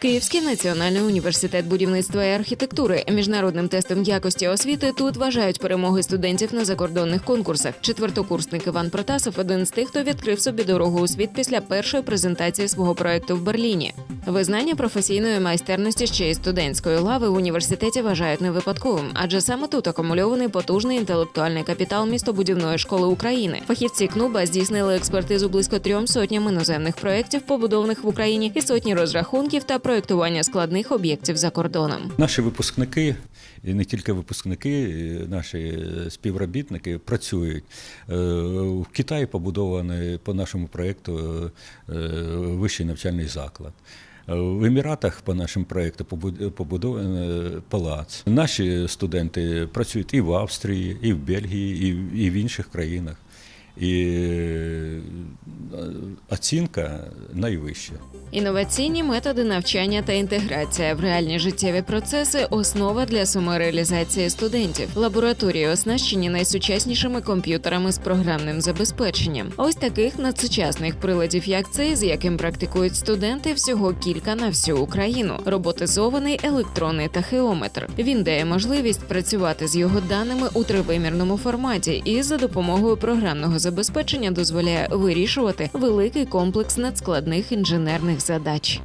Київський національний університет будівництва і архітектури міжнародним тестом якості освіти тут вважають перемоги студентів на закордонних конкурсах. Четвертокурсник Іван Протасов один з тих, хто відкрив собі дорогу у світ після першої презентації свого проекту в Берліні. Визнання професійної майстерності ще й студентської лави в університеті вважають не випадковим, адже саме тут акумульований потужний інтелектуальний капітал містобудівної школи України. Фахівці КНУБА здійснили експертизу близько трьом сотням іноземних проєктів, побудованих в Україні, і сотні розрахунків та проєктування складних об'єктів за кордоном. Наші випускники, і не тільки випускники, наші співробітники працюють. Е, В Китаї побудований по нашому проєкту е, вищий навчальний заклад. Е, В Еміратах по нашому проєкту побуд- побудований палац. Наші студенти працюють і в Австрії, і в Бельгії, і в- інших країнах. І оцінка найвища. Інноваційні методи навчання та інтеграція в реальні життєві процеси основа для самореалізації студентів. Лабораторії оснащені найсучаснішими комп'ютерами з програмним забезпеченням. Ось таких надсучасних приладів, як цей, з яким практикують студенти, всього кілька на всю Україну. Роботизований електронний тахеометр. Він дає можливість працювати з його даними у тривимірному форматі і за допомогою програмного забезпечення дозволяє вирішувати великий комплекс надскладних інженерних задач.